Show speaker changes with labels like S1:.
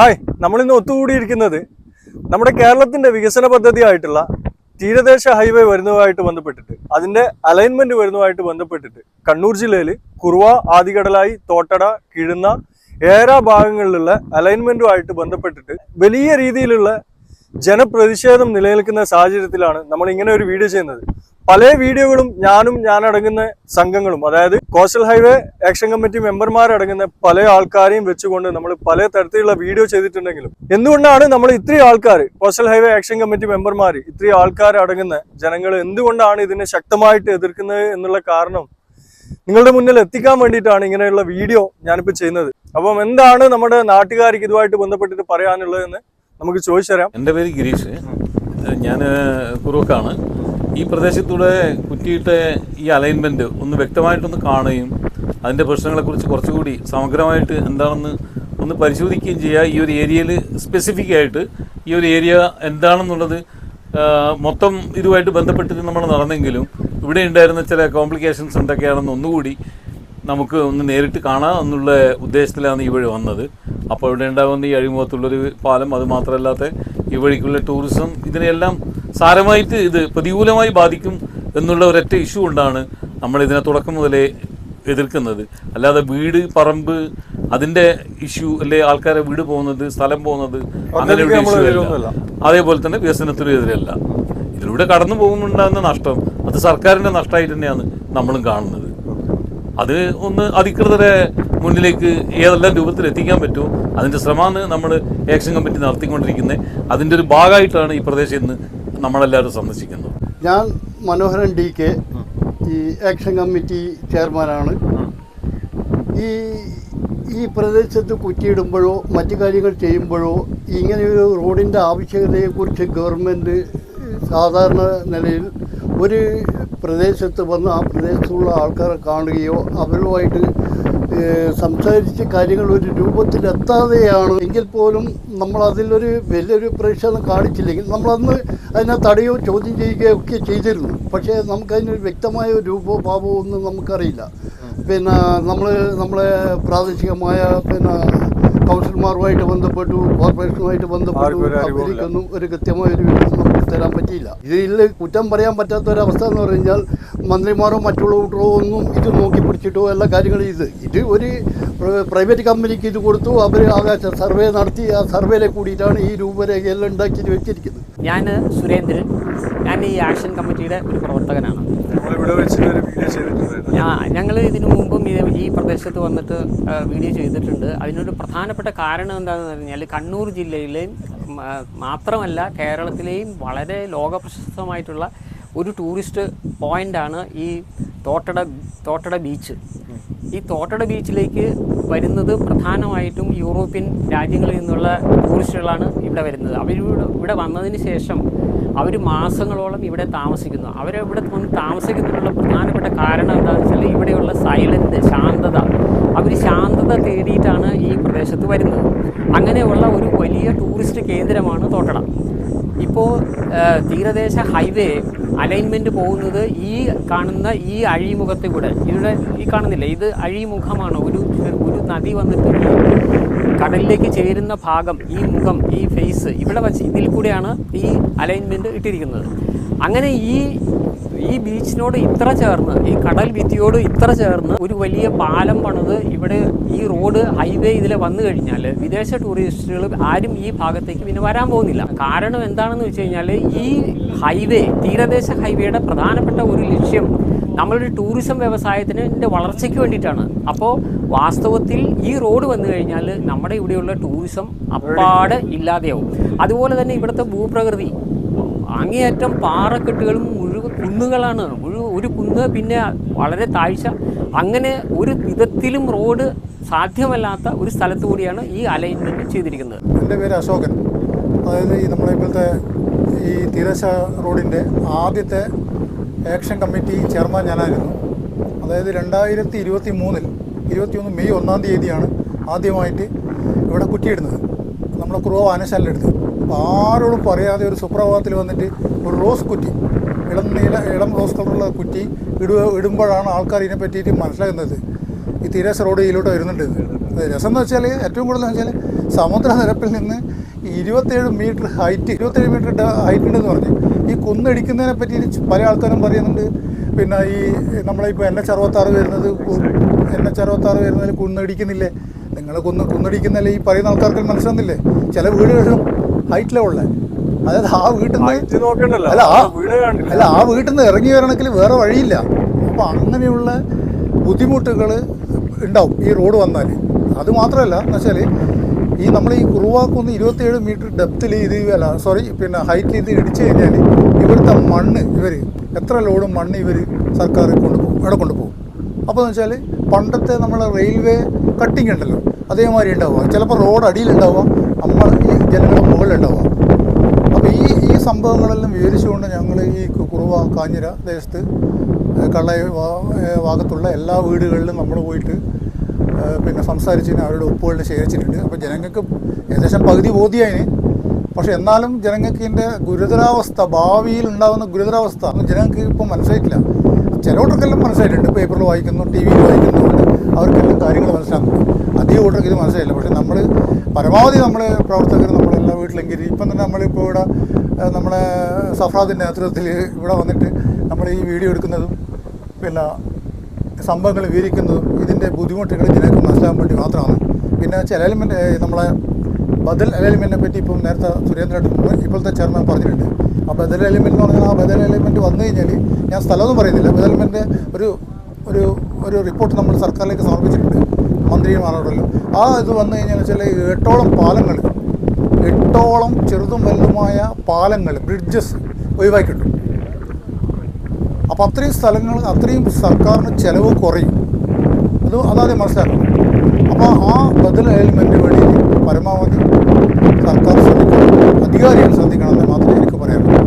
S1: Hi നമ്മളിന്ന് ഒത്തുകൂടിയിരിക്കുന്നത് നമ്മുടെ കേരളത്തിന്റെ വികസന പദ്ധതിയായിട്ടുള്ള തീരദേശ ഹൈവേ വരുന്നതുമായിട്ട് ബന്ധപ്പെട്ടിട്ട് അതിന്റെ അലൈൻമെന്റ് വരുന്നതുമായിട്ട് ബന്ധപ്പെട്ടിട്ട് കണ്ണൂർ ജില്ലയിൽ കുറുവ ആദികടലായി തോട്ടട കിഴുന്ന ഏറെ ഭാഗങ്ങളിലുള്ള അലൈൻമെന്റുമായിട്ട് ബന്ധപ്പെട്ടിട്ട് വലിയ രീതിയിലുള്ള ജനപ്രതിഷേധം നിലനിൽക്കുന്ന സാഹചര്യത്തിലാണ് നമ്മൾ ഇങ്ങനെ ഒരു വീഡിയോ ചെയ്യുന്നത്. പല വീഡിയോകളും ഞാനും ഞാൻ അടങ്ങുന്ന സംഘങ്ങളും അതായത് കോസ്റ്റൽ ഹൈവേ ആക്ഷൻ കമ്മിറ്റി മെമ്പർമാരടങ്ങുന്ന പല ആൾക്കാരെയും വെച്ചുകൊണ്ട് നമ്മൾ പല തരത്തിലുള്ള വീഡിയോ ചെയ്തിട്ടുണ്ടെങ്കിലും എന്തുകൊണ്ടാണ് നമ്മൾ ഇത്രയും ആൾക്കാർ കോസ്റ്റൽ ഹൈവേ ആക്ഷൻ കമ്മിറ്റി മെമ്പർമാർ ഇത്രയും ആൾക്കാർ അടങ്ങുന്ന ജനങ്ങൾ എന്തുകൊണ്ടാണ് ഇതിനെ ശക്തമായിട്ട് എതിർക്കുന്നത് എന്നുള്ള കാരണം നിങ്ങളുടെ മുന്നിൽ എത്തിക്കാൻ വേണ്ടിയിട്ടാണ് ഇങ്ങനെയുള്ള വീഡിയോ ഞാനിപ്പോൾ ചെയ്യുന്നത്. അപ്പം എന്താണ് നമ്മുടെ നാട്ടുകാർക്ക് ഇതുമായിട്ട് ബന്ധപ്പെട്ടിട്ട് പറയാനുള്ളതെന്ന് നമുക്ക് ചോദിച്ചു തരാം
S2: എന്റെ പേര് ഗിരീഷ്. ഞാൻ കുറുക്കാണ് ഈ പ്രദേശത്തൂടെ കുറ്റിയിട്ട് ഈ അലൈൻമെന്റ് ഒന്ന് വ്യക്തമായിട്ടൊന്ന് കാണുകയും അതിന്റെ പ്രശ്നങ്ങളെക്കുറിച്ച് കുറച്ചുകൂടി സമഗ്രമായിട്ട് എന്താണെന്ന് ഒന്ന് പരിശോധിക്കുകയും ചെയ്യുക. ഈ ഒരു ഏരിയയിൽ സ്പെസിഫിക് ആയിട്ട് ഈ ഒരു ഏരിയ എന്താണെന്നുള്ളത് മൊത്തം ഇതുമായിട്ട് ബന്ധപ്പെട്ടിട്ട് നമ്മൾ നടന്നെങ്കിലും ഇവിടെ ഉണ്ടായിരുന്ന ചില കോംപ്ലിക്കേഷൻസ് എന്തൊക്കെയാണെന്ന് ഒന്നുകൂടി നമുക്ക് ഒന്ന് നേരിട്ട് കാണാം എന്നുള്ള ഉദ്ദേശത്തിലാണ് ഈ വഴി വന്നത്. അപ്പോൾ ഇവിടെ ഉണ്ടാകുന്ന ഈ അഴിമുഖത്തുള്ളൊരു പാലം അത് മാത്രമല്ലാത്ത ഈ വഴിക്കുള്ള ടൂറിസം ഇതിനെല്ലാം സാരമായിട്ട് ഇത് പ്രതികൂലമായി ബാധിക്കും എന്നുള്ള ഒരൊറ്റ ഇഷ്യൂ കൊണ്ടാണ് നമ്മൾ ഇതിനെ തുടക്കം മുതലേ എതിർക്കുന്നത്. അല്ലാതെ വീട് പറമ്പ് അതിന്റെ ഇഷ്യൂ അല്ലെ ആൾക്കാരെ വീട് പോകുന്നത് സ്ഥലം പോകുന്നത് അങ്ങനെ ഒരു ഇഷ്യൂ അല്ല. അതേപോലെ തന്നെ വികസനത്തിനും എതിരല്ല. ഇതിലൂടെ കടന്നു പോകുന്നുണ്ടാകുന്ന നഷ്ടം അത് സർക്കാരിന്റെ നഷ്ടമായിട്ട് തന്നെയാണ് നമ്മളും കാണുന്നത്. അത് ഒന്ന് അധികൃതരെ മുന്നിലേക്ക് ഏതെല്ലാം രൂപത്തിൽ എത്തിക്കാൻ പറ്റുമോ അതിന്റെ ശ്രമമാണ് നമ്മൾ ആക്ഷൻ കമ്മിറ്റി നടത്തിക്കൊണ്ടിരിക്കുന്നത്. അതിന്റെ ഒരു ഭാഗമായിട്ടാണ് ഈ പ്രദേശം ഇന്ന് നമ്മളെല്ലാവരും സന്ദർശിക്കുന്നത്
S3: ഞാൻ മനോഹരൻ ഡി കെ ഈ ആക്ഷൻ കമ്മിറ്റി ചെയർമാനാണ്. ഈ ഈ പ്രദേശത്ത് കുറ്റിയിടുമ്പോഴോ മറ്റു കാര്യങ്ങൾ ചെയ്യുമ്പോഴോ ഇങ്ങനെയൊരു റോഡിന്റെ ആവശ്യകതയെക്കുറിച്ച് ഗവൺമെന്റ് സാധാരണ നിലയിൽ ഒരു പ്രദേശത്ത് വന്ന് ആ പ്രദേശത്തുള്ള ആൾക്കാരെ കാണുകയോ അവരുമായിട്ട് സംസാരിച്ച് കാര്യങ്ങൾ ഒരു രൂപത്തിലെത്താതെയാണ് എങ്കിൽ പോലും നമ്മൾ അതിലൊരു വലിയൊരു പ്രേക്ഷണം കാണിച്ചില്ലെങ്കിൽ നമ്മളന്ന് അതിനെ തടയോ ചോദ്യം ചെയ്യുകയോ ഒക്കെ ചെയ്തിരുന്നു. പക്ഷേ നമുക്കതിനൊരു വ്യക്തമായ രൂപമോ ഭാവമോ ഒന്നും നമുക്കറിയില്ല. പിന്നെ നമ്മൾ നമ്മളെ പ്രാദേശികമായ പിന്നെ കൗൺസിലർമാരുമായിട്ട് ബന്ധപ്പെട്ടു കോർപ്പറേഷനുമായിട്ട് ബന്ധപ്പെട്ടു
S1: ഒരു
S3: കൃത്യമായ ഒരു വിവരം നമുക്ക് തരാൻ പറ്റിയില്ല. ഇതിൽ കുറ്റം പറയാൻ പറ്റാത്ത ഒരു അവസ്ഥ എന്ന് പറഞ്ഞാൽ മന്ത്രിമാരോ മറ്റുള്ള കൂട്ടറോ ഒന്നും ഇത് നോക്കി പിടിച്ചിട്ടോ എല്ലാ കാര്യങ്ങളും ഇത്. ഇത് ഒരു പ്രൈവറ്റ് കമ്പനിക്ക് ഇത് കൊടുത്തു അവർ ആകാശ സർവേ നടത്തി ആ സർവേയിലെ കൂടിയിട്ടാണ് ഈ രൂപരേഖയെല്ലാം ഉണ്ടാക്കി വെച്ചിരിക്കുന്നത്.
S4: ഞാൻ സുരേന്ദ്രൻ. ഞാൻ ഈ ആക്ഷൻ കമ്മിറ്റിയുടെ ഒരു പ്രവർത്തകനാണ്. ഞങ്ങൾ ഇതിനു മുമ്പും ഇത് ഈ പ്രദേശത്ത് വന്നിട്ട് വീഡിയോ ചെയ്തിട്ടുണ്ട്. അതിനൊരു പ്രധാനപ്പെട്ട കാരണം എന്താണെന്ന് പറഞ്ഞാൽ കണ്ണൂർ ജില്ലയിലെയും മാത്രമല്ല കേരളത്തിലെയും വളരെ ലോകപ്രശസ്തമായിട്ടുള്ള ഒരു ടൂറിസ്റ്റ് പോയിന്റാണ് ഈ തോട്ടട തോട്ടട ബീച്ച് ഈ തോട്ടട ബീച്ചിലേക്ക് വരുന്നത് പ്രധാനമായിട്ടും യൂറോപ്യൻ രാജ്യങ്ങളിൽ നിന്നുള്ള ടൂറിസ്റ്റുകളാണ് ഇവിടെ വരുന്നത്. അവർ ഇവിടെ വന്നതിന് ശേഷം അവർ മാസങ്ങളോളം ഇവിടെ താമസിക്കുന്നു. അവരവിടെ വന്ന് താമസിക്കുന്നതിനുള്ള പ്രധാനപ്പെട്ട കാരണം എന്താണെന്ന് വെച്ചാൽ ഇവിടെയുള്ള സൈലന്റ് ശാന്തത. അവർ ശാന്തത തേടിയിട്ടാണ് ഈ പ്രദേശത്ത് വരുന്നത്. അങ്ങനെയുള്ള ഒരു വലിയ ടൂറിസ്റ്റ് കേന്ദ്രമാണ് തോട്ടട. ഇപ്പോൾ തീരദേശ ഹൈവേ അലൈൻമെന്റ് പോകുന്നത് ഈ കാണുന്ന ഈ അഴിമുഖത്തിൽ കൂടെ ഇവിടെ ഈ കാണുന്നില്ല? ഇത് അഴിമുഖമാണ്? ഒരു ഒരു നദി വന്നിട്ട് കടലിലേക്ക് ചേരുന്ന ഭാഗം ഈ മുഖം ഈ ഫേസ് ഇവിടെ വച്ച് ഇതിൽ കൂടെയാണ് ഈ അലൈൻമെന്റ് ഇട്ടിരിക്കുന്നത്. അങ്ങനെ ഈ ഈ ബീച്ചിനോട് ഇത്ര ചേർന്ന് ഈ കടൽ ഭിത്തിയോട് ഇത്ര ചേർന്ന് ഒരു വലിയ പാലം പണിത് ഇവിടെ ഈ റോഡ് ഹൈവേ ഇതിലെ വന്നു കഴിഞ്ഞാൽ വിദേശ ടൂറിസ്റ്റുകൾ ആരും ഈ ഭാഗത്തേക്ക് പിന്നെ വരാൻ പോകുന്നില്ല. കാരണം എന്താണെന്ന് വെച്ച് കഴിഞ്ഞാൽ ഈ ഹൈവേ തീരദേശ ഹൈവേയുടെ പ്രധാനപ്പെട്ട ഒരു ലക്ഷ്യം നമ്മളൊരു ടൂറിസം വ്യവസായത്തിന്റെ വളർച്ചയ്ക്ക് വേണ്ടിയിട്ടാണ്. അപ്പോൾ വാസ്തവത്തിൽ ഈ റോഡ് വന്നു കഴിഞ്ഞാൽ നമ്മുടെ ഇവിടെയുള്ള ടൂറിസം അപ്പാടെ ഇല്ലാതെയാവും. അതുപോലെ തന്നെ ഇവിടുത്തെ ഭൂപ്രകൃതി അങ്ങേയറ്റം പാറക്കെട്ടുകളും കുന്നുകളാണ്. ഒരു ഒരു കുന്ന് പിന്നെ വളരെ താഴ്ച. അങ്ങനെ ഒരു വിധത്തിലും റോഡ് സാധ്യമല്ലാത്ത ഒരു സ്ഥലത്തു കൂടിയാണ് ഈ അലൈൻമെന്റ് ചെയ്തിരിക്കുന്നത്.
S5: എന്റെ പേര് അശോകൻ. അതായത് ഈ നമ്മളെ ഇപ്പോഴത്തെ ഈ തീരശ റോഡിന്റെ ആദ്യത്തെ ആക്ഷൻ കമ്മിറ്റി ചെയർമാൻ ഞാനായിരുന്നു. അതായത് രണ്ടായിരത്തി ഇരുപത്തി മൂന്നിൽ ഇരുപത്തിയൊന്ന് മെയ് ഒന്നാം തീയതിയാണ് ആദ്യമായിട്ട് ഇവിടെ കുറ്റിയിടുന്നത്. നമ്മുടെ കുറവ് ആനശാലിലെടുത്ത് അപ്പോൾ ആരോടും പറയാതെ ഒരു സുപ്രഭാതത്തിൽ വന്നിട്ട് ഒരു റോസ് കുറ്റി ഇളം നീല ഇളം റോസ് കളറുള്ള കുറ്റി ഇടു ഇടുമ്പോഴാണ് ആൾക്കാർ ഇതിനെ പറ്റിയിട്ട് മനസ്സിലാക്കുന്നത് ഈ തീരസ് റോഡ് ഇതിലോട്ട് വരുന്നുണ്ട് രസം എന്ന് വെച്ചാൽ ഏറ്റവും കൂടുതൽ എന്ന് വെച്ചാൽ സമുദ്രനിരപ്പിൽ നിന്ന് ഇരുപത്തേഴ് മീറ്റർ ഹൈറ്റ് ഇരുപത്തേഴ് മീറ്റർ ഹൈറ്റ് ഉണ്ടെന്ന് പറഞ്ഞു. ഈ കുന്നിടിക്കുന്നതിനെ പറ്റി പല ആൾക്കാരും പറയുന്നുണ്ട്. പിന്നെ ഈ നമ്മളിപ്പോൾ എൻ എച്ച് അറുപത്താറ് വരുന്നത് എൻ എച്ച് അറുപത്താറ് വരുന്നതിൽ കുന്നിടിക്കുന്നില്ലേ? നിങ്ങൾ കുന്ന് കുന്നിടിക്കുന്നല്ലേ ഈ പറയുന്ന ആൾക്കാർക്ക് മനസ്സിലാകുന്നില്ലേ ചില വീടുകളിലും ഹൈറ്റിലാണ് ഉള്ളത് അതായത് ആ വീട്ടിൽ നിന്ന് അല്ല ആ അല്ല ആ വീട്ടിൽ നിന്ന് ഇറങ്ങി വരണമെങ്കിൽ വേറെ വഴിയില്ല. അപ്പോൾ അങ്ങനെയുള്ള ബുദ്ധിമുട്ടുകൾ ഉണ്ടാവും ഈ റോഡ് വന്നാൽ അത് മാത്രമല്ല എന്ന് വെച്ചാൽ ഈ നമ്മൾ ഈ കുറുവാക്കുന്ന് ഇരുപത്തിയേഴ് മീറ്റർ ഡെപ്തിൽ ഇത് അല്ല സോറി പിന്നെ ഹൈറ്റ് ഇത് ഇടിച്ചു കഴിഞ്ഞാൽ ഇവിടുത്തെ മണ്ണ് ഇവർ എത്ര ലോഡ് മണ്ണ് ഇവർ സർക്കാർ കൊണ്ടുപോകും ഇവിടെ കൊണ്ടുപോകും. അപ്പോൾ എന്ന് വെച്ചാൽ പണ്ടത്തെ നമ്മളെ റെയിൽവേ കട്ടിങ് ഉണ്ടല്ലോ അതേമാതിരി ഉണ്ടാവുക. ചിലപ്പോൾ റോഡ് അടിയിലുണ്ടാവുക നമ്മൾ ഈ ജനങ്ങളുടെ മുകളിലുണ്ടാവുക. സംഭവങ്ങളെല്ലാം വിവരിച്ചുകൊണ്ട് ഞങ്ങൾ ഈ കുറുവ കാഞ്ഞിര ദേശത്ത് കള്ളയ കള്ള ഭാഗത്തുള്ള എല്ലാ വീടുകളിലും നമ്മൾ പോയിട്ട് പിന്നെ സംസാരിച്ചതിന് അവരുടെ ഒപ്പുകളിൽ ശേഖരിച്ചിട്ടുണ്ട്. അപ്പോൾ ജനങ്ങൾക്ക് ഏകദേശം പകുതി ബോധ്യമായി പക്ഷേ എന്നാലും ജനങ്ങൾക്ക് ഇതിന്റെ ഗുരുതരാവസ്ഥ ഭാവിയിൽ ഉണ്ടാകുന്ന ഗുരുതരാവസ്ഥ ജനങ്ങൾക്ക് ഇപ്പം മനസ്സിലായിട്ടില്ല. ചിലവർക്കെല്ലാം മനസ്സിലായിട്ടുണ്ട്. പേപ്പറിൽ വായിക്കുന്നു ടി വിയിൽ വായിക്കുന്നതുകൊണ്ട് അവർക്കെല്ലാം കാര്യങ്ങൾ മനസ്സിലാക്കുന്നു. അധികം കൂട്ടർക്ക് ഇത് മനസ്സിലായില്ല. പക്ഷേ നമ്മൾ പരമാവധി നമ്മൾ പ്രവർത്തകർ നമ്മളെല്ലാ വീട്ടിലെങ്കിലും ഇപ്പം തന്നെ നമ്മളിപ്പോൾ ഇവിടെ നമ്മളെ സഫ്രാദിന്റെ നേതൃത്വത്തിൽ ഇവിടെ വന്നിട്ട് നമ്മൾ ഈ വീഡിയോ എടുക്കുന്നതും പിന്നെ സംഭവങ്ങൾ വിവരിക്കുന്നതും ഇതിന്റെ ബുദ്ധിമുട്ടുകൾ ജനങ്ങൾക്ക് മനസ്സിലാകാൻ വേണ്ടി മാത്രമാണ്. പിന്നെ ചില എലിമെന്റ് നമ്മളെ ബദൽ എലിമെന്റിനെ പറ്റി ഇപ്പം നേരത്തെ സുരേന്ദ്രനായിട്ട് ഇപ്പോഴത്തെ ചെയർമാൻ പറഞ്ഞിട്ടുണ്ട്. ആ ബദൽ എലിമെന്റ് എന്ന് പറഞ്ഞാൽ ആ ബദൽ എലിമെന്റ് വന്നു കഴിഞ്ഞാൽ ഞാൻ സ്ഥലമൊന്നും പറയുന്നില്ല. ബദൽ ഒരു ഒരു ഒരു റിപ്പോർട്ട് നമ്മൾ സർക്കാരിലേക്ക് സമർപ്പിച്ചിട്ടുണ്ട്. മന്ത്രിമാരോടല്ലോ. ആ ഇത് വന്നു കഴിഞ്ഞാൽ വെച്ചാൽ എട്ടോളം പാലങ്ങൾ എട്ടോളം ചെറുതും വലുതുമായ പാലങ്ങൾ ബ്രിഡ്ജസ് ഒഴിവാക്കിയിട്ടുണ്ട്. അപ്പോൾ അത്രയും സ്ഥലങ്ങൾ അത്രയും സർക്കാരിന് ചിലവ് കുറയും. അത് അതാദ്യം മനസ്സിലാക്കണം. അപ്പോൾ ആ ബദൽ എലിമെന്റ് വേണ്ടി പരമാവധി സർക്കാർ ശ്രദ്ധിക്കണം അധികാരികൾ ശ്രദ്ധിക്കണം എന്ന് മാത്രമേ എനിക്ക് പറയാനുള്ളൂ.